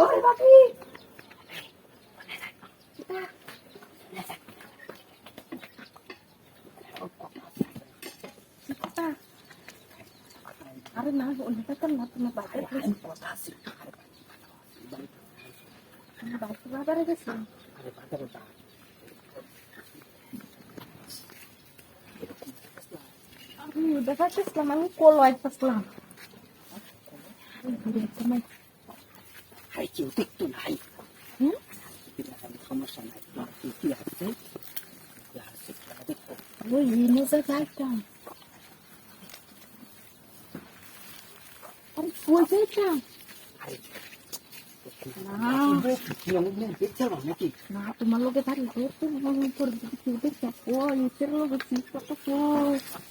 Sorry, papi. Kita. Kita. Udah tekan mati mabati. Potasi. Mabati ada sih. Ada ada. Udah selama ini kolo aja selama. ai, não, tu maluco tá ali, tu maluco tá ali, tu tá ali, tu tá ali, tu tá ali, tu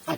tá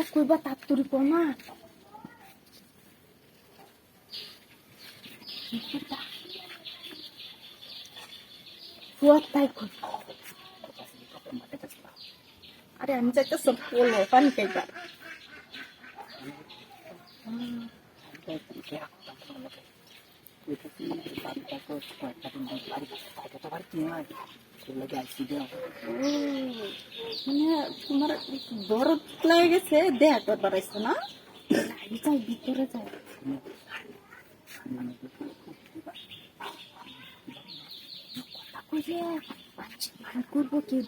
এটা কইবা তাপ্তরি পমা Führer তাই কই আরে আমি যাইতে সব polo পানি খাইবা এটা তো কয়েকটা দিন বাড়ি থাকে তো আর কি হয় তোর তোমার দরদ লাগে গেছে দেয়া করবার না? ভিতরে যাই। কথা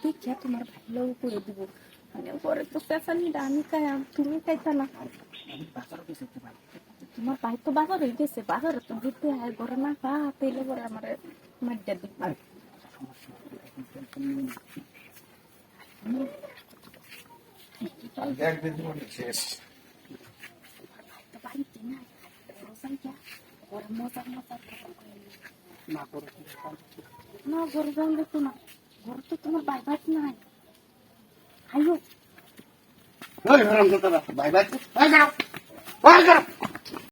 দেখিয়া করে দিব। মানে পরে তো পেশানিটা আমি খাই তুমি খাইতা না তোমার ভাই তো বাজারে গেছে বাজারে তো ঘুরতে হয় ঘরে না পেলে পরে আমার মাড্ডা দিই ব্যাগ দিয়ে দিব শেষ না ঘরে যাওয়া দেখো না ঘর তো তোমার বাইবাই নাই আইও ওই ঘর বাইবাই